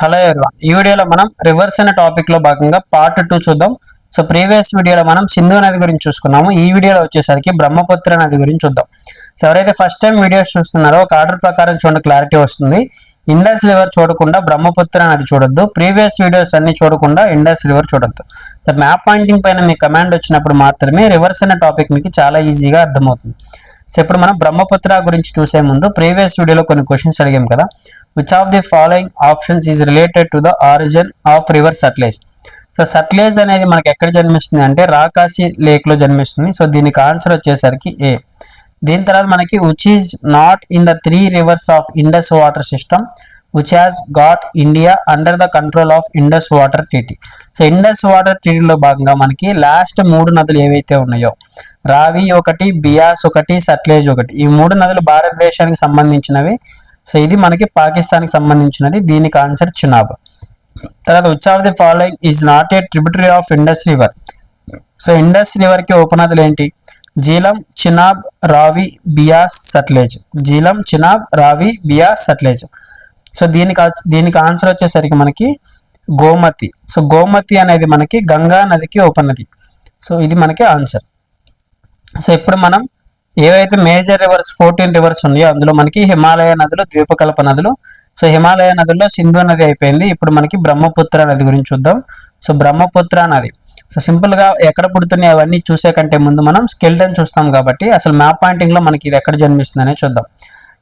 Hello everyone. ఈ వీడియోలో మనం రివర్స్ అనే టాపిక్లో భాగంగా పార్ట్ టూ చూద్దాం. సో ప్రీవియస్ వీడియోలో మనం సింధు నది గురించి చూసుకున్నాము. ఈ వీడియోలో వచ్చేసరికి బ్రహ్మపుత్ర నది గురించి చూద్దాం. సో ఎవరైతే ఫస్ట్ టైం వీడియోస్ చూస్తున్నారో ఒక ఆర్డర్ ప్రకారం చూడండి క్లారిటీ వస్తుంది. ఇండస్ రివర్ చూడకుండా బ్రహ్మపుత్ర నది చూడొద్దు. ప్రీవియస్ వీడియోస్ అన్ని చూడకుండా ఇండస్ రివర్ చూడొద్దు. సో మ్యాప్ పాయింటింగ్ పైన మీ కమాండ్ వచ్చినప్పుడు మాత్రమే రివర్స్ అనే టాపిక్ మీకు చాలా ఈజీగా అర్థమవుతుంది. సో ఇప్పుడు మనం బ్రహ్మపుత్ర గురించి చూసే ముందు ప్రీవియస్ వీడియోలో కొన్ని క్వశ్చన్స్ అడిగాం కదా. Which of the following options is related to the origin of river Sutlej so Sutlej అనేది మనకి ఎక్కడ జన్మిస్తుంది అంటే రాకాశి లేక్లో జన్మిస్తుంది. సో దీనికి ఆన్సర్ వచ్చేసరికి ఏ దీని తర్వాత మనకి which is not in the three rivers of Indus water system which has got India under the control of Indus water treaty so Indus water ట్రీటీలో భాగంగా మనకి లాస్ట్ మూడు నదులు ఏవైతే ఉన్నాయో రావి ఒకటి బియాస్ ఒకటి సట్లేజ్ ఒకటి ఈ మూడు నదులు భారతదేశానికి సంబంధించినవి. సో ఇది మనకి పాకిస్తాన్కి సంబంధించినది. దీనికి ఆన్సర్ చునాబ్ తర్వాత which of the following is not a tributary of Indus river so Indus రివర్కి ఉపనదులు ఏంటి? జీలం చినాబ్ రావి బియాస్ సట్లేజ్ జీలం చినాబ్ రావి బియాస్ సట్లేజ్ సో దీనికి దీనికి ఆన్సర్ వచ్చేసరికి మనకి గోమతి. సో గోమతి అనేది మనకి గంగా నదికి ఉపనది. సో ఇది మనకి ఆన్సర్. సో ఇప్పుడు మనం ఏవైతే మేజర్ రివర్స్ ఫోర్టీన్ రివర్స్ ఉన్నాయో అందులో మనకి హిమాలయ నదులు ద్వీపకల్ప నదులు. సో హిమాలయ నదుల్లో సింధు నది అయిపోయింది. ఇప్పుడు మనకి బ్రహ్మపుత్ర నది గురించి చూద్దాం. సో బ్రహ్మపుత్ర నది. సో సింపుల్గా ఎక్కడ పుడుతున్నాయి అవన్నీ చూసే కంటే ముందు మనం స్కెల్టన్ చూస్తాం కాబట్టి అసలు మ్యాప్ పాయింటింగ్లో మనకి ఇది ఎక్కడ జన్మిస్తుంది చూద్దాం.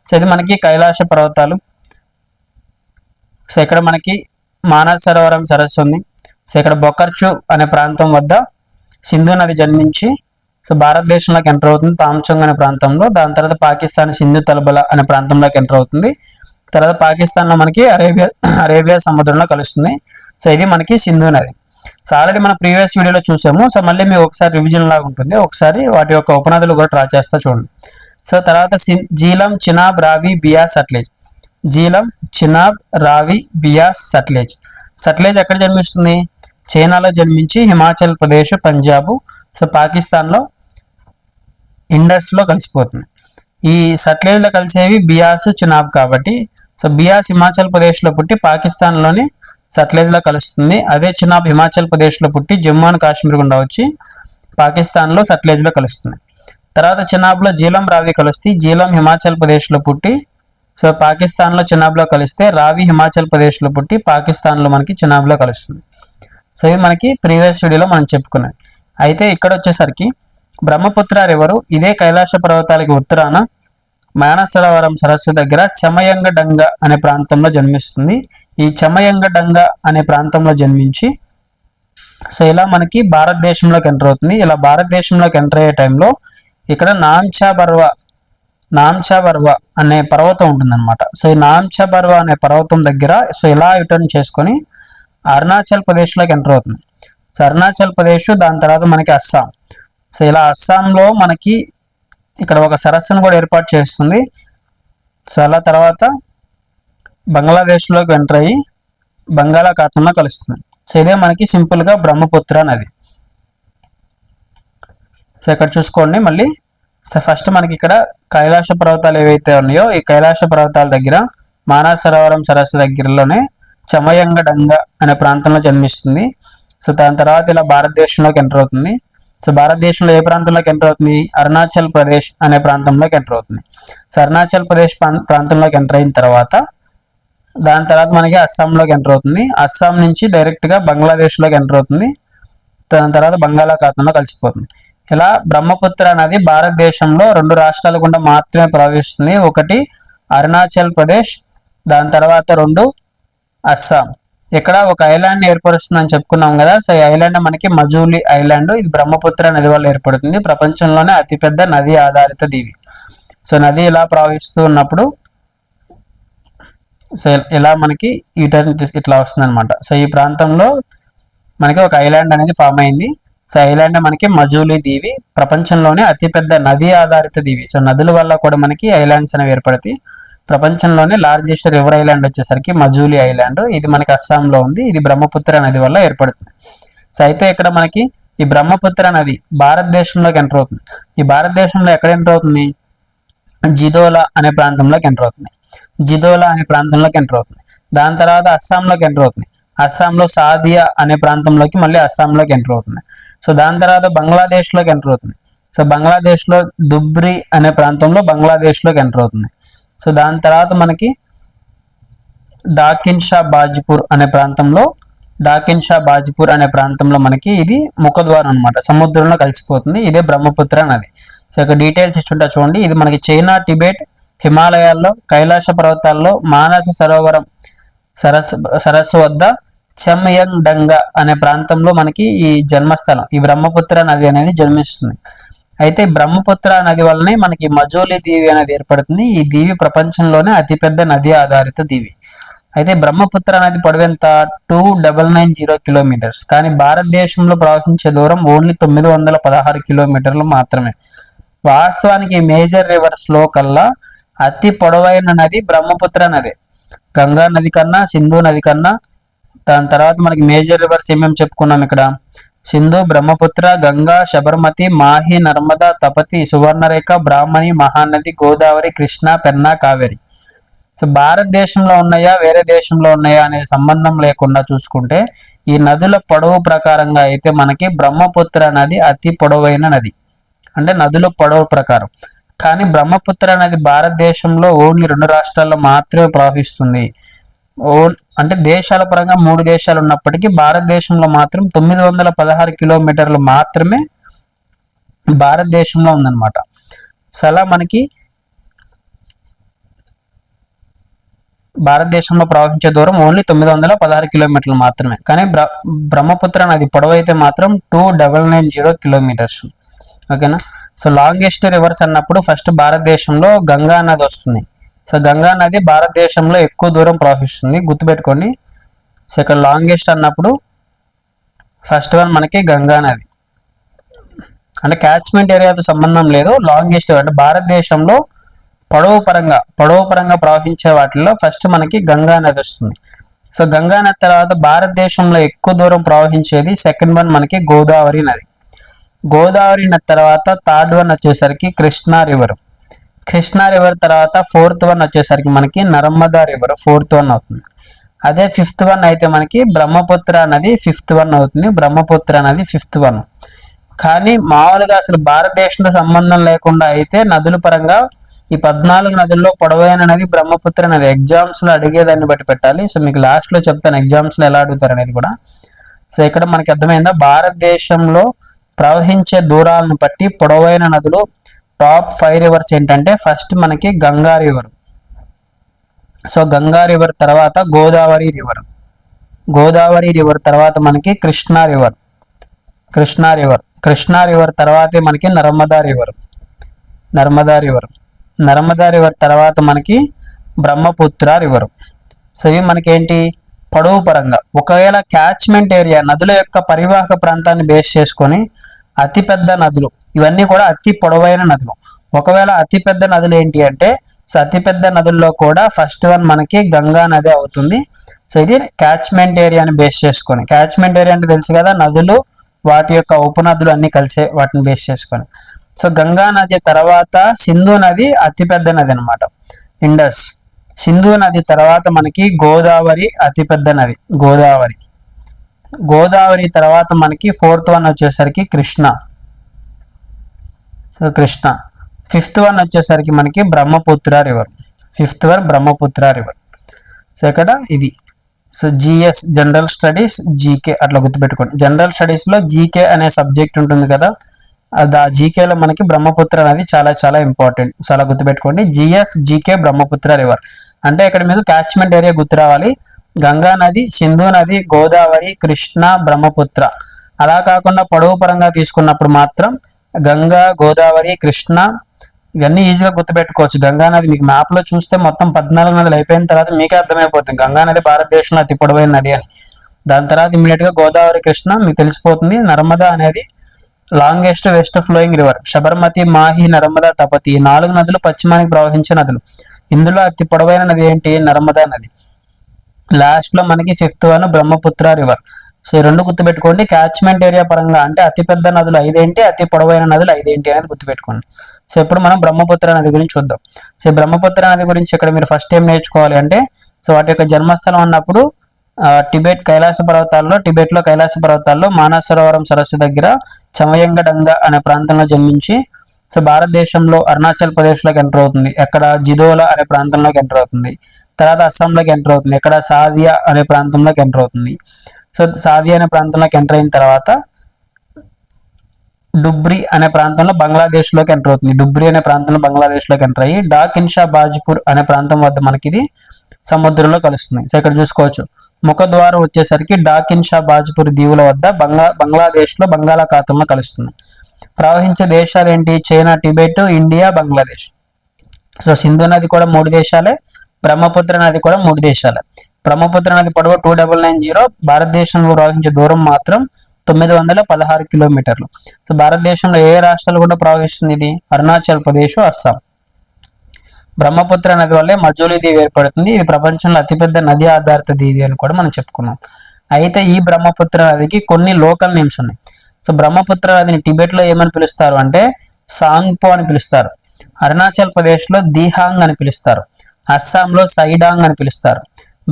సో ఇది మనకి కైలాస పర్వతాలు. సో ఇక్కడ మనకి మానస సరోవరం సరస్సు ఉంది. సో ఇక్కడ బొకర్చు అనే ప్రాంతం వద్ద సింధు నది జన్మించి సో భారతదేశంలోకి ఎంటర్ అవుతుంది తామ్చంగ్ అనే ప్రాంతంలో. దాని తర్వాత పాకిస్తాన్ సింధు తలబల అనే ప్రాంతంలోకి ఎంటర్ అవుతుంది. తర్వాత పాకిస్తాన్లో మనకి అరేబియా అరేబియా సముద్రంలో కలుస్తుంది. సో ఇది మనకి సింధు నది. సో ఆల్రెడీ మనం ప్రీవియస్ వీడియోలో చూసాము. సో మళ్ళీ మీకు ఒకసారి రివిజన్ లాగా ఉంటుంది. ఒకసారి వాటి యొక్క ఉపనదులు కూడా ట్రా చేస్తా చూడండి. సో తర్వాత సిన్- జీలం చినాబ్ రావి బియాస్ సట్లేజ్. జీలం చినాబ్ రావి బియాస్ సట్లేజ్. సట్లేజ్ ఎక్కడ జన్మిస్తుంది? చైనాలో జన్మించి హిమాచల్ ప్రదేశ్ పంజాబ్ సో పాకిస్తాన్లో ఇండస్లో కలిసిపోతుంది. ఈ సట్లేజ్లో కలిసేవి బియాస్ చినాబ్ కాబట్టి. సో బియాస్ హిమాచల్ ప్రదేశ్లో పుట్టి పాకిస్తాన్లోని సట్లేజ్లో కలుస్తుంది. అదే చినాబ్ హిమాచల్ ప్రదేశ్లో పుట్టి జమ్మూ అండ్ కాశ్మీర్ గుండా వచ్చి పాకిస్తాన్లో సట్లేజ్లో కలుస్తుంది. తర్వాత చినాబ్లో జీలం రావి కలుస్తుంది. జీలం హిమాచల్ ప్రదేశ్లో పుట్టి సో పాకిస్తాన్లో చినాబ్లో కలిస్తే రావి హిమాచల్ ప్రదేశ్లో పుట్టి పాకిస్తాన్లో మనకి చినాబ్లో కలుస్తుంది. సో ఇది మనకి ప్రీవియస్ వీడియోలో మనం చెప్పుకున్నాం అయితే ఇక్కడ వచ్చేసరికి బ్రహ్మపుత్ర రివరు ఇదే కైలాస పర్వతాలకి ఉత్తరాన మానసరోవరం సరస్సు దగ్గర చమయంగ డంగ అనే ప్రాంతంలో జన్మిస్తుంది. ఈ చమయంగ డంగ అనే ప్రాంతంలో జన్మించి సో ఇలా మనకి భారతదేశంలోకి ఎంటర్ అవుతుంది. ఇలా భారతదేశంలోకి ఎంటర్ అయ్యే టైంలో ఇక్కడ నాంచా బర్వ అనే పర్వతం ఉంటుందన్నమాట. సో ఈ నాంచాబర్వ అనే పర్వతం దగ్గర సో ఇలా రిటర్న్ చేసుకొని అరుణాచల్ ప్రదేశ్లోకి ఎంటర్ అవుతుంది. సో అరుణాచల్ ప్రదేశ్ దాని తర్వాత మనకి అస్సాం. సో ఇలా అస్సాంలో మనకి ఇక్కడ ఒక సరస్సును కూడా ఏర్పాటు చేస్తుంది. సో అలా తర్వాత బంగ్లాదేశ్లోకి ఎంటర్ అయ్యి బంగాళాఖాతంలో కలుస్తుంది. సో ఇదే మనకి సింపుల్గా బ్రహ్మపుత్ర నది. సో ఇక్కడ చూసుకోండి మళ్ళీ సో ఫస్ట్ మనకి ఇక్కడ కైలాస పర్వతాలు ఏవైతే ఉన్నాయో ఈ కైలాస పర్వతాల దగ్గర మానస సరోవరం సరస్సు దగ్గరలోనే చమయంగడంగ అనే ప్రాంతంలో జన్మిస్తుంది. సో దాని తర్వాత ఇలా భారతదేశంలోకి ఎంటర్ అవుతుంది. సో భారతదేశంలో ఏ ప్రాంతంలోకి ఎంటర్ అవుతుంది? అరుణాచల్ ప్రదేశ్ అనే ప్రాంతంలోకి ఎంటర్ అవుతుంది. సో అరుణాచల్ ప్రదేశ్ ప్రాంతంలోకి ఎంటర్ అయిన తర్వాత దాని తర్వాత మనకి అస్సాంలోకి ఎంటర్ అవుతుంది. అస్సాం నుంచి డైరెక్ట్గా బంగ్లాదేశ్లోకి ఎంటర్ అవుతుంది. దాని తర్వాత బంగాళాఖాతంలో కలిసిపోతుంది. ఇలా బ్రహ్మపుత్ర నది భారతదేశంలో రెండు రాష్ట్రాల గుండా మాత్రమే ప్రవహిస్తుంది. ఒకటి అరుణాచల్ ప్రదేశ్ దాని తర్వాత రెండు అస్సాం. ఇక్కడ ఒక ఐలాండ్ ఏర్పరుస్తుందని చెప్పుకున్నాం కదా సో ఈ ఐలాండ్ మనకి మజూలి ఐలాండ్. ఇది బ్రహ్మపుత్ర నది వల్ల ఏర్పడుతుంది. ప్రపంచంలోనే అతిపెద్ద నది ఆధారిత దీవి. సో నది ఇలా ప్రవహిస్తూ ఉన్నప్పుడు సో ఇలా మనకి ఈ టర్న్ ఇట్లా వస్తుంది అనమాట సో ఈ ప్రాంతంలో మనకి ఒక ఐలాండ్ అనేది ఫామ్ అయింది. సో ఐలాండ్ మనకి మజూలి దీవి ప్రపంచంలోనే అతిపెద్ద నది ఆధారిత దీవి. సో నదుల వల్ల కూడా మనకి ఐలాండ్స్ అనేవి ఏర్పడతాయి. ప్రపంచంలోనే లార్జెస్ట్ రివర్ ఐలాండ్ వచ్చేసరికి మజూలి ఐలాండ్. ఇది మనకి అస్సాంలో ఉంది. ఇది బ్రహ్మపుత్ర నది వల్ల ఏర్పడుతుంది. సో అయితే ఇక్కడ మనకి ఈ బ్రహ్మపుత్ర నది భారతదేశంలోకి ఎంటర్ అవుతుంది. ఈ భారతదేశంలో ఎక్కడ ఎంటర్ అవుతుంది? జిదోలా అనే ప్రాంతంలోకి ఎంటర్ అవుతుంది. జిదోలా అనే ప్రాంతంలోకి ఎంటర్ అవుతుంది. దాని తర్వాత అస్సాంలోకి ఎంటర్ అవుతుంది. అస్సాంలో సాదియా అనే ప్రాంతంలోకి మళ్ళీ అస్సాంలోకి ఎంటర్ అవుతుంది. సో దాని తర్వాత బంగ్లాదేశ్లోకి ఎంటర్ అవుతుంది. సో బంగ్లాదేశ్లో దుబ్రి అనే ప్రాంతంలో బంగ్లాదేశ్లోకి ఎంటర్ అవుతుంది. సో దాని తర్వాత మనకి డాకిన్ షా బాజ్పూర్ అనే ప్రాంతంలో డాకిన్ షా బాజ్పూర్ అనే ప్రాంతంలో మనకి ఇది ముఖద్వారం అనమాట సముద్రంలో కలిసిపోతుంది. ఇదే బ్రహ్మపుత్ర నది. సో ఇక్కడ డీటెయిల్స్ ఇచ్చుంటా చూడండి. ఇది మనకి చైనా టిబెట్ హిమాలయాల్లో కైలాస పర్వతాల్లో మానస సరోవరం సరస్సు సరస్సు వద్ద చెమ్యంగ్ డంగ అనే ప్రాంతంలో మనకి ఈ జన్మస్థలం ఈ బ్రహ్మపుత్ర నది అనేది జన్మిస్తుంది. అయితే బ్రహ్మపుత్ర నది వల్లనే మనకి మజోలి దీవి అనేది ఏర్పడుతుంది. ఈ దీవి ప్రపంచంలోనే అతిపెద్ద నది ఆధారిత దీవి. అయితే బ్రహ్మపుత్ర నది పొడవెంత? Two double nine zero kilometres. కానీ భారతదేశంలో ప్రవహించే దూరం ఓన్లీ తొమ్మిది వందల పదహారు కిలోమీటర్లు మాత్రమే. వాస్తవానికి మేజర్ రివర్స్లో కల్లా అతి పొడవైన నది బ్రహ్మపుత్ర నది. గంగా నది కన్నా సింధు నది కన్నా దాని తర్వాత మనకి మేజర్ రివర్స్ ఏమేమి చెప్పుకున్నాం ఇక్కడ? సింధు బ్రహ్మపుత్ర గంగా శబర్మతి మాహి నర్మదా తపతి సువర్ణరేఖ బ్రాహ్మణి మహానది గోదావరి కృష్ణ పెన్నా కావేరి. సో భారతదేశంలో ఉన్నాయా వేరే దేశంలో ఉన్నాయా అనే సంబంధం లేకుండా చూసుకుంటే ఈ నదుల పొడవు ప్రకారంగా అయితే మనకి బ్రహ్మపుత్ర నది అతి పొడవైన నది. అంటే నదుల పొడవు ప్రకారం. కానీ బ్రహ్మపుత్ర నది భారతదేశంలో ఓన్లీ రెండు రాష్ట్రాల్లో మాత్రమే ప్రవహిస్తుంది. ఓన్ అంటే దేశాల పరంగా మూడు దేశాలు ఉన్నప్పటికీ భారతదేశంలో మాత్రం తొమ్మిది వందల పదహారు కిలోమీటర్లు మాత్రమే భారతదేశంలో ఉందన్నమాట. సో అలా మనకి భారతదేశంలో ప్రవహించే దూరం ఓన్లీ తొమ్మిది వందల పదహారు కిలోమీటర్లు మాత్రమే. కానీ బ్ర బ్రహ్మపుత్ర నది పొడవైతే మాత్రం two double nine zero kilometres. ఓకేనా? సో లాంగెస్ట్ రివర్స్ అన్నప్పుడు ఫస్ట్ భారతదేశంలో గంగా నది వస్తుంది. సో గంగా నది భారతదేశంలో ఎక్కువ దూరం ప్రవహిస్తుంది. గుర్తుపెట్టుకోండి. సో ఇక్కడ లాంగెస్ట్ అన్నప్పుడు ఫస్ట్ వన్ మనకి గంగా నది. అంటే క్యాచ్మెంట్ ఏరియాతో సంబంధం లేదు. లాంగెస్ట్ అంటే భారతదేశంలో పొడవు పరంగా పొడవు పరంగా ప్రవహించే వాటిల్లో ఫస్ట్ మనకి గంగా నది వస్తుంది. సో గంగా నది తర్వాత భారతదేశంలో ఎక్కువ దూరం ప్రవహించేది సెకండ్ వన్ మనకి గోదావరి నది. గోదావరి నది తర్వాత థర్డ్ వన్ వచ్చేసరికి కృష్ణా రివర్ కృష్ణా రివర్ తర్వాత ఫోర్త్ వన్ వచ్చేసరికి మనకి నర్మదా రివర్ ఫోర్త్ వన్ అవుతుంది. అదే ఫిఫ్త్ వన్ అయితే మనకి బ్రహ్మపుత్ర నది ఫిఫ్త్ వన్ అవుతుంది. బ్రహ్మపుత్ర నది ఫిఫ్త్ వన్ కానీ మామూలుగా అసలు భారతదేశంతో సంబంధం లేకుండా అయితే నదుల పరంగా ఈ పద్నాలుగు నదుల్లో పొడవైన నది బ్రహ్మపుత్ర నది. ఎగ్జామ్స్లో అడిగేదాన్ని బట్టి పెట్టాలి. సో మీకు లాస్ట్లో చెప్తాను ఎగ్జామ్స్లో ఎలా అడుగుతారు అనేది కూడా. సో ఇక్కడ మనకి అర్థమైందా? భారతదేశంలో ప్రవహించే దూరాలను బట్టి పొడవైన నదులు టాప్ ఫైవ్ రివర్స్ ఏంటంటే ఫస్ట్ మనకి Ganga river. So Ganga river తర్వాత గోదావరి రివర్. గోదావరి రివర్ తర్వాత మనకి Krishna river. Krishna river. Krishna river తర్వాతే మనకి Narmada river. Narmada river. Narmada river తర్వాత మనకి బ్రహ్మపుత్ర రివర్. సో ఇవి మనకేంటి? పొడవు పరంగా. ఒకవేళ క్యాచ్మెంట్ ఏరియా నదుల యొక్క పరివాహక ప్రాంతాన్ని బేస్ చేసుకొని అతిపెద్ద నదులు ఇవన్నీ కూడా అతి పొడవైన నదులు. ఒకవేళ అతిపెద్ద నదులు ఏంటి అంటే సో అతిపెద్ద నదుల్లో కూడా ఫస్ట్ వన్ మనకి గంగా నది అవుతుంది. సో ఇది క్యాచ్మెంట్ ఏరియాని బేస్ చేసుకొని. క్యాచ్మెంట్ ఏరియా అంటే తెలుసు కదా నదులు వాటి యొక్క ఉపనదులు అన్ని కలిసే వాటిని బేస్ చేసుకొని. సో గంగా నది తర్వాత సింధు నది అతిపెద్ద నది అనమాట ఇండస్ సింధు నది తర్వాత మనకి గోదావరి అతిపెద్ద నది గోదావరి. గోదావరి తర్వాత మనకి ఫోర్త్ వన్ వచ్చేసరికి Krishna. So Krishna. Fifth one వచ్చేసరికి మనకి Brahmaputra river. Fifth one Brahmaputra river. So ఇక్కడ ఇది. So GS general studies GK అట్లా గుర్తుపెట్టుకోండి. జనరల్ స్టడీస్లో జీకే అనే సబ్జెక్ట్ ఉంటుంది కదా జీకేలో మనకి బ్రహ్మపుత్ర అనేది చాలా చాలా ఇంపార్టెంట్ చాలా గుర్తుపెట్టుకోండి. GS GK Brahmaputra river. అంటే ఇక్కడ మీకు క్యాచ్మెంట్ ఏరియా గుర్తు రావాలి. గంగా నది సింధు నది గోదావరి కృష్ణ బ్రహ్మపుత్ర. అలా కాకుండా పొడవు పరంగా తీసుకున్నప్పుడు మాత్రం గంగా గోదావరి కృష్ణ ఇవన్నీ ఈజీగా గుర్తుపెట్టుకోవచ్చు. గంగా నది మీకు మ్యాప్లో చూస్తే మొత్తం పద్నాలుగు నదులు అయిపోయిన తర్వాత మీకే అర్థమైపోతుంది. గంగా నది భారతదేశంలో అతి పొడవైన నది అని. దాని తర్వాత ఇమీడియట్గా గోదావరి కృష్ణ మీకు తెలిసిపోతుంది. నర్మదా అనేది longest west flowing river Sabarmati Mahi Narmada Tapti నాలుగు నదులు పశ్చిమానికి ప్రవహించే నదులు. ఇందులో అతి పొడవైన నది ఏంటి? నర్మదా నది. లాస్ట్లో మనకి fifth one Brahmaputra river. So ఈ రెండు గుర్తుపెట్టుకోండి. క్యాచ్మెంట్ ఏరియా పరంగా అంటే అతిపెద్ద నదులు ఐదేంటి? అతి పొడవైన నదులు ఐదేంటి అనేది గుర్తుపెట్టుకోండి. సో ఇప్పుడు మనం బ్రహ్మపుత్ర నది గురించి చూద్దాం. సో బ్రహ్మపుత్ర నది గురించి ఇక్కడ మీరు ఫస్ట్ ఏం నేర్చుకోవాలి అంటే సో వాటి యొక్క జన్మస్థలం అన్నప్పుడు టిబెట్ కైలాస పర్వతాల్లో టిబెట్లో కైలాస పర్వతాల్లో మానసరోవరం సరస్సు దగ్గర చమయంగడంగ అనే ప్రాంతంలో జన్మించి సో భారతదేశంలో అరుణాచల్ ప్రదేశ్లోకి ఎంటర్ అవుతుంది. అక్కడ జిదోలా అనే ప్రాంతంలోకి ఎంటర్ అవుతుంది. తర్వాత అస్సాంలోకి ఎంటర్ అవుతుంది. ఎక్కడ సాదియా అనే ప్రాంతంలోకి ఎంటర్ అవుతుంది. సో సాదియా అనే ప్రాంతంలోకి ఎంటర్ అయిన తర్వాత డుబ్రి అనే ప్రాంతంలో బంగ్లాదేశ్లోకి ఎంటర్ అవుతుంది. డుబ్రి అనే ప్రాంతంలో బంగ్లాదేశ్లోకి ఎంటర్ అయ్యి డాక్ ఇన్షా బాజ్పూర్ అనే ప్రాంతం వద్ద మనకి ఇది సముద్రంలో కలుస్తుంది. సో ఇక్కడ చూసుకోవచ్చు. ముఖద్వారం వచ్చేసరికి డాక్ ఇన్షా బాజ్పూర్ దీవుల వద్ద బంగా బంగ్లాదేశ్లో బంగాళాఖాతంలో కలుస్తుంది. ప్రవహించే దేశాలు ఏంటి China Tibet India Bangladesh. So Sindhu నది కూడా మూడు దేశాలే బ్రహ్మపుత్ర నది కూడా మూడు దేశాలే. బ్రహ్మపుత్ర నది పొడవు టూ డబల్ నైన్ జీరో భారతదేశంలో ప్రవహించే దూరం మాత్రం తొమ్మిది వందల పదహారు కిలోమీటర్లు. సో భారతదేశంలో ఏ రాష్ట్రాలు కూడా ప్రవహిస్తుంది ఇది? అరుణాచల్ ప్రదేశ్ అస్సాం. బ్రహ్మపుత్ర నది వల్లే మజూలి దీవి ఏర్పడుతుంది. ఇది ప్రపంచంలో అతిపెద్ద నది ఆధారిత దీవి అని కూడా మనం చెప్పుకున్నాం. అయితే ఈ బ్రహ్మపుత్ర నదికి కొన్ని లోకల్ నేమ్స్ ఉన్నాయి. సో బ్రహ్మపుత్ర నదిని టిబెట్లో ఏమని పిలుస్తారు అంటే సాంగ్పో అని పిలుస్తారు. అరుణాచల్ ప్రదేశ్లో దిహాంగ్ అని పిలుస్తారు. అస్సాంలో సైడాంగ్ అని పిలుస్తారు.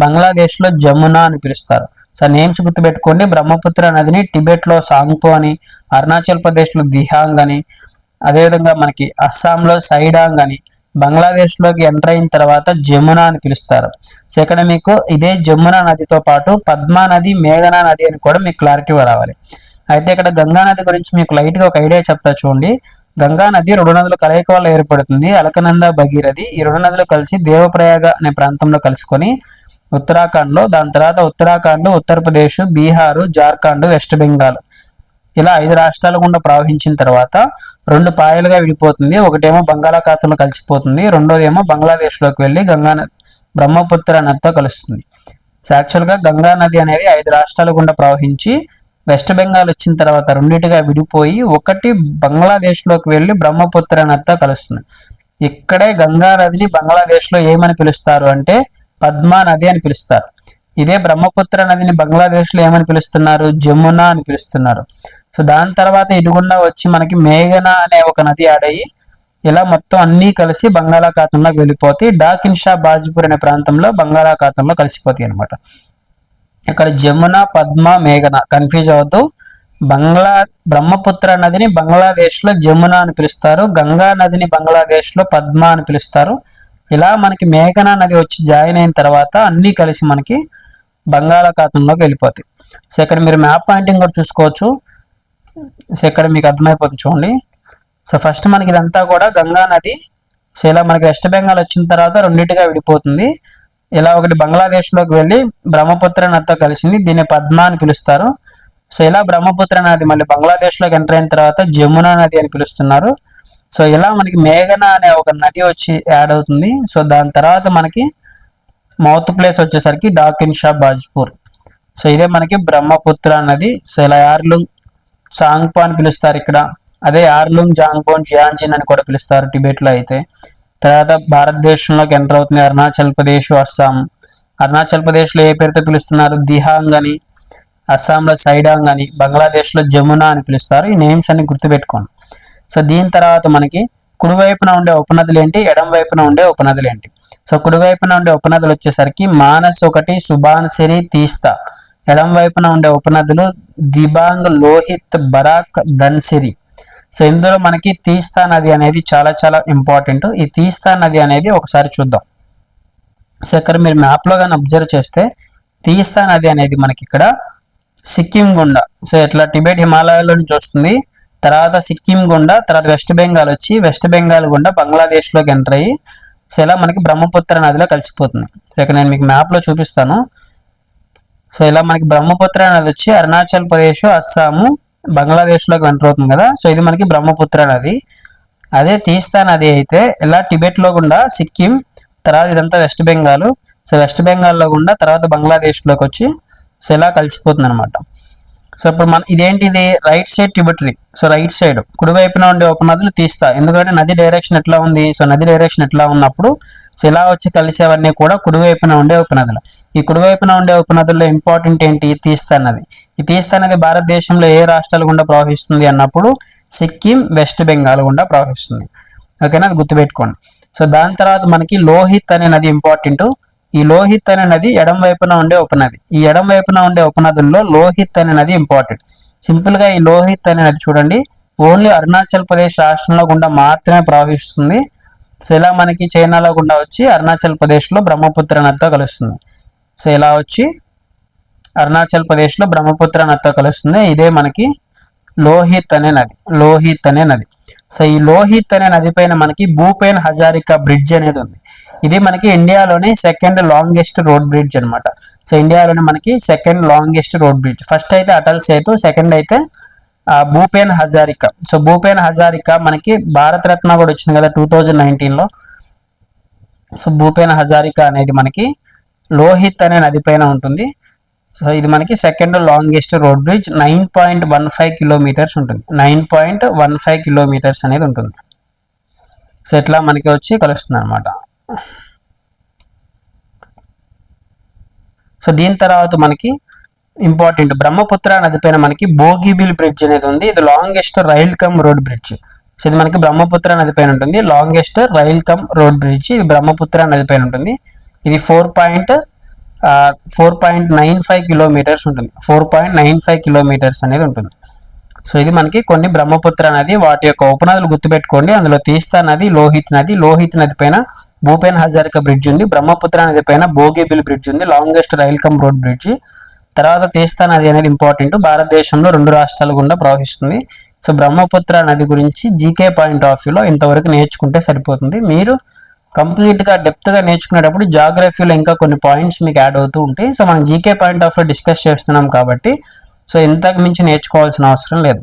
బంగ్లాదేశ్లో జమునా అని పిలుస్తారు. సో నేమ్స్ గుర్తుపెట్టుకోండి. బ్రహ్మపుత్ర నదిని టిబెట్లో సాంగ్పో అని అరుణాచల్ ప్రదేశ్లో దిహాంగ్ అని అదేవిధంగా మనకి అస్సాంలో సైడాంగ్ అని బంగ్లాదేశ్లోకి ఎంటర్ అయిన తర్వాత జమునా అని పిలుస్తారు. సో ఇక్కడ మీకు ఇదే జమునా నదితో పాటు పద్మా నది మేఘనా నది అని కూడా మీకు క్లారిటీ రావాలి. అయితే ఇక్కడ గంగా నది గురించి మీకు లైట్గా ఒక ఐడియా చెప్తా చూడండి. గంగా నది రెండు నదుల కలయిక వల్ల ఏర్పడుతుంది. అలకనంద భగీరథి ఈ రెండు నదులు కలిసి దేవప్రయాగ అనే ప్రాంతంలో కలుసుకొని ఉత్తరాఖండ్లో దాని తర్వాత ఉత్తరాఖండ్ ఉత్తరప్రదేశ్ బీహారు జార్ఖండ్ వెస్ట్ బెంగాల్ ఇలా ఐదు రాష్ట్రాల గుండా ప్రవహించిన తర్వాత రెండు పాయలుగా విడిపోతుంది. ఒకటేమో బంగాళాఖాతంలో కలిసిపోతుంది. రెండోదేమో బంగ్లాదేశ్లోకి వెళ్ళి గంగా బ్రహ్మపుత్ర నదితో కలుస్తుంది. యాక్చువల్గా గంగా నది అనేది ఐదు రాష్ట్రాల గుండా ప్రవహించి వెస్ట్ బెంగాల్ వచ్చిన తర్వాత రెండింటిగా విడిపోయి ఒకటి బంగ్లాదేశ్లోకి వెళ్ళి బ్రహ్మపుత్ర నదితో కలుస్తుంది. ఇక్కడే గంగా నదిని బంగ్లాదేశ్లో ఏమని పిలుస్తారు అంటే పద్మా నది అని పిలుస్తారు. ఇదే బ్రహ్మపుత్ర నదిని బంగ్లాదేశ్లో ఏమని పిలుస్తున్నారు? జమున అని పిలుస్తున్నారు. సో దాని తర్వాత ఇటుగుండా వచ్చి మనకి మేఘన అనే ఒక నది ఆడయి ఇలా మొత్తం అన్నీ కలిసి బంగాళాఖాతంలోకి వెళ్ళిపోతాయి. డాకిన్షా బాజ్పూర్ అనే ప్రాంతంలో బంగాళాఖాతంలో కలిసిపోతాయి అనమాట ఇక్కడ జమున పద్మ మేఘన కన్ఫ్యూజ్ అవుతూ బంగ్లా బ్రహ్మపుత్ర నదిని బంగ్లాదేశ్లో జమున అని పిలుస్తారు. గంగా నదిని బంగ్లాదేశ్లో పద్మ అని పిలుస్తారు. ఇలా మనకి మేఘన నది వచ్చి జాయిన్ అయిన తర్వాత అన్నీ కలిసి మనకి బంగాళాఖాతంలోకి వెళ్ళిపోతాయి. సో ఇక్కడ మీరు మ్యాప్ పాయింటింగ్ కూడా చూసుకోవచ్చు. సో ఇక్కడ మీకు అర్థమైపోతుంది చూడండి. సో ఫస్ట్ మనకి ఇదంతా కూడా గంగా నది. సో ఇలా మనకి వెస్ట్ బెంగాల్ వచ్చిన తర్వాత రెండింటిగా విడిపోతుంది. ఇలా ఒకటి బంగ్లాదేశ్లోకి వెళ్ళి బ్రహ్మపుత్ర నదితో కలిసింది. దీన్ని పద్మ అని పిలుస్తారు. సో ఇలా బ్రహ్మపుత్ర నది మళ్ళీ బంగ్లాదేశ్లోకి ఎంటర్ అయిన తర్వాత జమునా నది అని పిలుస్తున్నారు. సో ఇలా మనకి మేఘన అనే ఒక నది వచ్చి యాడ్ అవుతుంది. సో దాని తర్వాత మనకి మౌత్ ప్లేస్ వచ్చేసరికి డాకిన్ షా బాజ్పూర్ సో ఇదే మనకి బ్రహ్మపుత్ర నది. సో ఇలా యార్లుంగ్ సాంగ్పా అని పిలుస్తారు ఇక్కడ. అదే యార్లుంగ్ జాంగ్పోన్ జియాన్జిన్ అని కూడా పిలుస్తారు టిబెట్లో అయితే. తర్వాత భారతదేశంలోకి ఎంటర్ అవుతుంది అరుణాచల్ ప్రదేశ్ అస్సాం అరుణాచల్ ప్రదేశ్లో ఏ పేరుతో పిలుస్తున్నారు? దిహాంగ్ అని అస్సాంలో సైడాంగ్ అని బంగ్లాదేశ్లో జమునా అని పిలుస్తారు. ఈ నేమ్స్ అన్ని గుర్తుపెట్టుకోండి. సో దీని తర్వాత మనకి కుడివైపున ఉండే ఉపనదులు ఏంటి? ఎడం వైపున ఉండే ఉపనదులు ఏంటి? సో కుడివైపున ఉండే ఉపనదులు వచ్చేసరికి మానస్ ఒకటి సుభాన్సిరి తీస్తా. ఎడం వైపున ఉండే ఉపనదులు దిబాంగ్ లోహిత్ బరాక్ ధన్సిరి. సో ఇందులో మనకి తీస్తా నది అనేది చాలా చాలా ఇంపార్టెంట్. ఈ తీస్తా నది అనేది ఒకసారి చూద్దాం. సో ఇక్కడ మీరు మ్యాప్లో కానీ అబ్జర్వ్ చేస్తే తీస్తా నది అనేది మనకి ఇక్కడ సిక్కిం గుండా సో ఇట్లా టిబెట్ హిమాలయాల్లో నుంచి వస్తుంది. తర్వాత సిక్కిం గుండా తర్వాత వెస్ట్ బెంగాల్ వచ్చి వెస్ట్ బెంగాల్ గుండా బంగ్లాదేశ్లోకి ఎంటర్ అయ్యి సో ఇలా మనకి బ్రహ్మపుత్ర నదిలో కలిసిపోతుంది. సో ఇక్కడ నేను మీకు మ్యాప్లో చూపిస్తాను. సో ఇలా మనకి బ్రహ్మపుత్ర నది వచ్చి అరుణాచల్ ప్రదేశ్ అస్సాము బంగ్లాదేశ్లోకి ఎంటర్ అవుతుంది కదా. సో ఇది మనకి బ్రహ్మపుత్ర నది. అదే తీస్తా నది అయితే ఇలా టిబెట్లో గుండా సిక్కిం తర్వాత ఇదంతా వెస్ట్ బెంగాల్. సో వెస్ట్ బెంగాల్లో గుండా తర్వాత బంగ్లాదేశ్లోకి వచ్చి సో ఇలా కలిసిపోతుంది అనమాట సో ఇప్పుడు మన ఇదేంటిది? Right side tributary so right side కుడివైపున ఉండే ఉపనదులు తీస్తా. ఎందుకంటే నది డైరెక్షన్ ఎట్లా ఉంది? సో నది డైరెక్షన్ ఎట్లా ఉన్నప్పుడు? సో ఇలా వచ్చి కలిసేవన్నీ కూడా కుడివైపున ఉండే ఉపనదులు ఈ కుడివైపున ఉండే ఉపనదుల్లో ఇంపార్టెంట్ ఏంటి? తీస్తా నది ఈ తీస్తా నది భారతదేశంలో ఏ రాష్ట్రాల గుండా ప్రవహిస్తుంది అన్నప్పుడు? సిక్కిం వెస్ట్ బెంగాల్ గుండా ప్రవహిస్తుంది. ఓకేనా? అది గుర్తుపెట్టుకోండి. సో దాని తర్వాత మనకి లోహిత్ అనే నది ఇంపార్టెంట్ ఈ లోహిత్ అనే నది ఎడం వైపున ఉండే ఉపనది. ఈ ఎడం వైపున ఉండే ఉపనదుల్లో లోహిత్ అనే నది ఇంపార్టెంట్ సింపుల్గా ఈ లోహిత్ అనే నది చూడండి. ఓన్లీ అరుణాచల్ ప్రదేశ్ రాష్ట్రంలో గుండా మాత్రమే ప్రవహిస్తుంది. సో ఇలా మనకి చైనాలో గుండా వచ్చి అరుణాచల్ ప్రదేశ్లో బ్రహ్మపుత్ర నదితో కలుస్తుంది. సో ఇలా వచ్చి అరుణాచల్ ప్రదేశ్లో బ్రహ్మపుత్ర నదితో కలుస్తుంది. ఇదే మనకి లోహిత్ అనే నది లోహిత్ అనే నది. సో ఈ లోహిత్ అనే నది పైన మనకి భూపేన్ హజారికా బ్రిడ్జ్ అనేది ఉంది. ఇది మనకి ఇండియాలోని సెకండ్ లాంగెస్ట్ రోడ్ బ్రిడ్జ్ అనమాట సో ఇండియాలోని మనకి second longest road bridge. First అయితే అటల్ సేతు సెకండ్ అయితే ఆ, భూపేన్ హజారికా. సో భూపేన్ హజారికా మనకి భారత రత్న కూడా వచ్చింది కదా టూ థౌజండ్ నైన్టీన్లో. సో భూపేన్ హజారికా అనేది మనకి లోహిత్ అనే నది పైన ఉంటుంది. సో ఇది మనకి second longest road bridge nine point one five kilometres ఉంటుంది. Nine point one five kilometres అనేది ఉంటుంది. సో ఇట్లా మనకి వచ్చి కలుస్తుంది అనమాట సో దీని తర్వాత మనకి ఇంపార్టెంట్ బ్రహ్మపుత్ర నదిపైన మనకి బోగిబిల్ బ్రిడ్జ్ అనేది ఉంది. ఇది longest rail cum road bridge. So ఇది మనకి బ్రహ్మపుత్ర నదిపైన ఉంటుంది. Longest rail cum road bridge. ఇది బ్రహ్మపుత్ర నదిపైన ఉంటుంది. ఇది four point four point nine five kilometres ఉంటుంది. Four point nine five kilometres అనేది ఉంటుంది. సో ఇది మనకి కొన్ని బ్రహ్మపుత్ర నది వాటి యొక్క ఉపనదులు గుర్తుపెట్టుకోండి. అందులో తీస్తా నది లోహిత్ నది. లోహిత్ నది పైన భూపేన్ హజారిక బ్రిడ్జ్ ఉంది. బ్రహ్మపుత్ర నది పైన బోగేబిల్ బ్రిడ్జ్ ఉంది. Longest rail cum road bridge. తర్వాత తీస్తా నది అనేది ఇంపార్టెంట్. భారతదేశంలో రెండు రాష్ట్రాల గుండా ప్రవహిస్తుంది. సో బ్రహ్మపుత్ర నది గురించి జీకే పాయింట్ ఆఫ్ వ్యూలో ఇంతవరకు నేర్చుకుంటే సరిపోతుంది. మీరు కంప్లీట్గా డెప్త్గా నేర్చుకునేటప్పుడు జాగ్రఫీలో ఇంకా కొన్ని పాయింట్స్ మీకు యాడ్ అవుతూ ఉంటాయి. సో మనం GK point of view discuss చేస్తున్నాం కాబట్టి సో ఇంతకు మించి నేర్చుకోవాల్సిన అవసరం లేదు.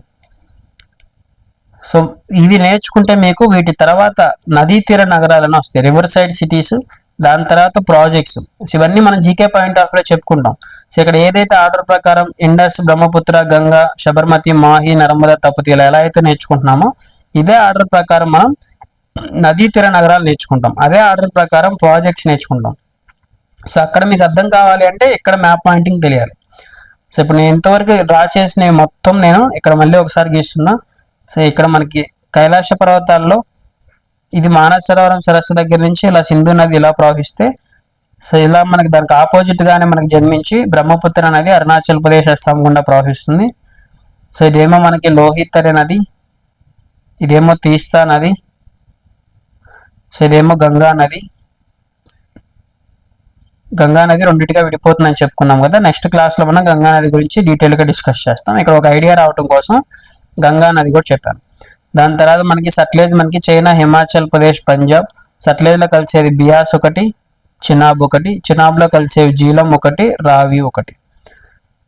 సో ఇది నేర్చుకుంటే మీకు వీటి తర్వాత నదీ తీర నగరాలను వస్తాయి. రివర్ సైడ్ సిటీస్ దాని తర్వాత ప్రాజెక్ట్స్. ఇవన్నీ మనం జీకే పాయింట్ ఆఫ్లో చెప్పుకుంటాం. సో ఇక్కడ ఏదైతే ఆర్డర్ ప్రకారం ఇండస్ బ్రహ్మపుత్ర గంగా శబర్మతి మాహి నర్మదా తపతి ఇలా ఎలా అయితే నేర్చుకుంటున్నామో ఇదే ఆర్డర్ ప్రకారం మనం నదీ తీర నగరాలు నేర్చుకుంటాం. అదే ఆర్డర్ ప్రకారం ప్రాజెక్ట్స్ నేర్చుకుంటాం. సో అక్కడ మీకు అర్థం కావాలి అంటే ఇక్కడ మ్యాప్ పాయింటింగ్ తెలియాలి. సో ఇప్పుడు నేను ఇంతవరకు డ్రా చేసిన మొత్తం నేను ఇక్కడ మళ్ళీ ఒకసారి గీస్తున్నా. సో ఇక్కడ మనకి కైలాస పర్వతాల్లో ఇది మానస సరోవరం సరస్సు దగ్గర నుంచి ఇలా సింధు నది ఇలా ప్రవహిస్తే సో ఇలా మనకి దానికి ఆపోజిట్గానే మనకి జన్మించి బ్రహ్మపుత్ర నది అరుణాచల్ ప్రదేశ్ అస్సాం గుండా ప్రవహిస్తుంది. సో ఇదేమో మనకి లోహిత్ అనే నది ఇదేమో తీస్తా నది సో ఇదేమో గంగా నది. గంగా నది రెండింటిగా విడిపోతుందని చెప్పుకున్నాం కదా. నెక్స్ట్ క్లాస్లో మనం గంగా నది గురించి డీటెయిల్గా డిస్కస్ చేస్తాం. ఇక్కడ ఒక ఐడియా రావడం కోసం గంగా నది కూడా చెప్పాను. దాని తర్వాత మనకి సట్లేజ్ మనకి చైనా హిమాచల్ ప్రదేశ్ పంజాబ్. సట్లేజ్లో కలిసేది బియాస్ ఒకటి చినాబ్ ఒకటి చినాబ్లో కలిసేవి జీలం ఒకటి రావి ఒకటి.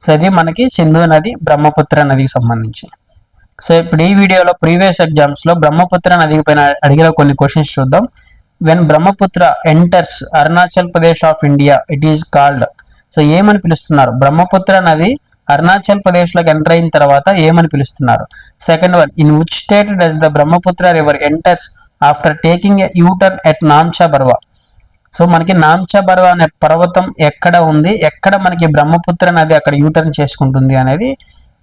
సో ఇది మనకి సింధు నది బ్రహ్మపుత్ర నదికి సంబంధించి. సో ఇప్పుడు ఈ వీడియోలో ప్రీవియస్ ఎగ్జామ్స్లో బ్రహ్మపుత్ర నది పైన అడిగిన కొన్ని క్వశ్చన్స్ చూద్దాం. When Brahmaputra enters Arunachal Pradesh of India it is called so ఏమని పిలుస్తున్నారు? బ్రహ్మపుత్ర నది అరుణాచల్ ప్రదేశ్లోకి ఎంటర్ అయిన తర్వాత ఏమని పిలుస్తున్నారు? Second one in which state does the Brahmaputra river enters after taking a U turn at Namcha Barwa so మనకి నామ్చా బర్వా అనే పర్వతం ఎక్కడ ఉంది? ఎక్కడ మనకి బ్రహ్మపుత్ర నది అక్కడ యూటర్న్ చేసుకుంటుంది అనేది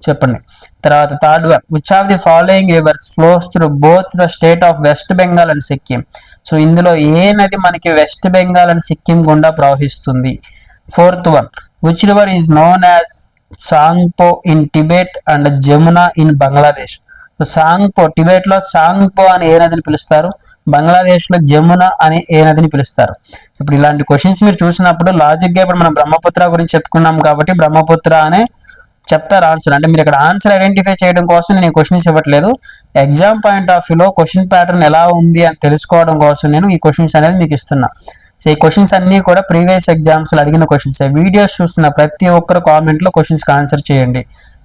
చెప్పండి. తర్వాత third one which of the following rivers flows through both the state of West Bengal and Sikkim so ఇందులో ఏ నది మనకి వెస్ట్ బెంగాల్ అండ్ సిక్కిం గుండా ప్రవహిస్తుంది? Fourth one which river is known as Tsangpo in Tibet and Jamuna in Bangladesh so Tsangpo టిబెట్లో Tsangpo అని ఏ నదిని పిలుస్తారు? బంగ్లాదేశ్లో జమునా జమున అని ఏ నదిని పిలుస్తారు? ఇప్పుడు ఇలాంటి క్వశ్చన్స్ మీరు చూసినప్పుడు లాజిక్గా ఇప్పుడు మనం బ్రహ్మపుత్ర గురించి చెప్పుకున్నాం కాబట్టి బ్రహ్మపుత్ర అనే చెప్తారు ఆన్సర్. అంటే మీరు ఇక్కడ ఆన్సర్ ఐడెంటిఫై చేయడం కోసం నేను క్వశ్చన్స్ ఇవ్వట్లేదు. ఎగ్జామ్ పాయింట్ ఆఫ్ వ్యూలో క్వశ్చన్ ప్యాటర్న్ ఎలా ఉంది అని తెలుసుకోవడం కోసం నేను ఈ క్వశ్చన్స్ అనేది మీకు ఇస్తున్నా. సో ఈ క్వశ్చన్స్ అన్నీ కూడా ప్రీవియస్ ఎగ్జామ్స్లో అడిగిన క్వశ్చన్స్ వీడియోస్ చూస్తున్న ప్రతి ఒక్కరు కామెంట్లో క్వశ్చన్స్కి ఆన్సర్ చేయండి.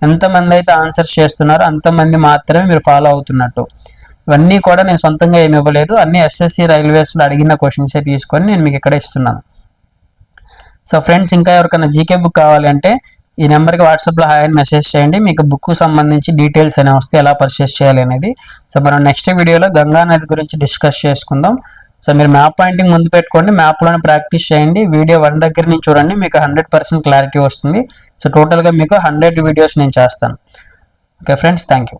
ఎంతమంది అయితే ఆన్సర్స్ చేస్తున్నారో అంతమంది మాత్రమే మీరు ఫాలో అవుతున్నట్టు. ఇవన్నీ కూడా నేను సొంతంగా ఏమి ఇవ్వలేదు. అన్ని ఎస్ఎస్సి రైల్వేస్లో అడిగిన క్వశ్చన్స్ తీసుకొని నేను మీకు ఇక్కడ ఇస్తున్నాను. సో ఫ్రెండ్స్ ఇంకా ఎవరికైనా జీకే బుక్ కావాలంటే ఈ నెంబర్కి వాట్సాప్లో హాయ్ అని మెసేజ్ చేయండి. మీకు బుక్కు సంబంధించి డీటెయిల్స్ అనేవి వస్తే ఎలా పర్చేస్ చేయాలి అనేది. సో మనం నెక్స్ట్ వీడియోలో గంగా నది గురించి డిస్కస్ చేసుకుందాం. సో మీరు మ్యాప్ పాయింటింగ్ ముందు పెట్టుకోండి. మ్యాప్లోనే ప్రాక్టీస్ చేయండి. వీడియో వన్ దగ్గర నుంచి చూడండి. మీకు హండ్రెడ్ పర్సెంట్ క్లారిటీ వస్తుంది. సో టోటల్గా మీకు హండ్రెడ్ వీడియోస్ నేను చేస్తాను. Okay friends thank you